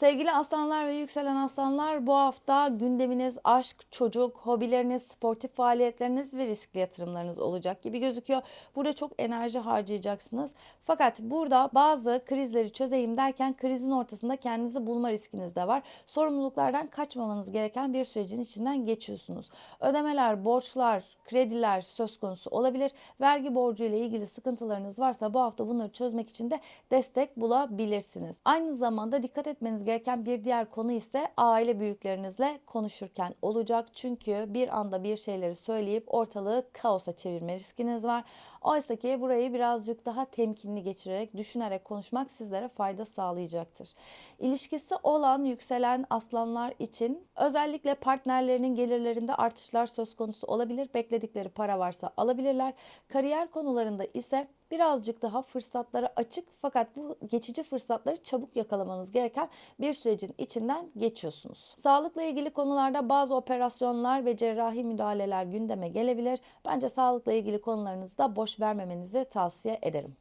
Sevgili aslanlar ve yükselen aslanlar bu hafta gündeminiz aşk, çocuk, hobileriniz, sportif faaliyetleriniz ve riskli yatırımlarınız olacak gibi gözüküyor. Burada çok enerji harcayacaksınız. Fakat burada bazı krizleri çözeyim derken krizin ortasında kendinizi bulma riskiniz de var. Sorumluluklardan kaçmamanız gereken bir sürecin içinden geçiyorsunuz. Ödemeler, borçlar, krediler söz konusu olabilir. Vergi borcu ile ilgili sıkıntılarınız varsa bu hafta bunları çözmek için de destek bulabilirsiniz. Aynı zamanda dikkat etmeniz gereken bir diğer konu ise aile büyüklerinizle konuşurken olacak. Çünkü bir anda bir şeyleri söyleyip ortalığı kaosa çevirme riskiniz var. Oysa ki burayı birazcık daha temkinli geçirerek, düşünerek konuşmak sizlere fayda sağlayacaktır. İlişkisi olan yükselen aslanlar için özellikle partnerlerinin gelirlerinde artışlar söz konusu olabilir. Bekledikleri para varsa alabilirler. Kariyer konularında ise birazcık daha fırsatlara açık fakat bu geçici fırsatları çabuk yakalamanız gereken bir sürecin içinden geçiyorsunuz. Sağlıkla ilgili konularda bazı operasyonlar ve cerrahi müdahaleler gündeme gelebilir. Bence sağlıkla ilgili konularınızda boş vermemenizi tavsiye ederim.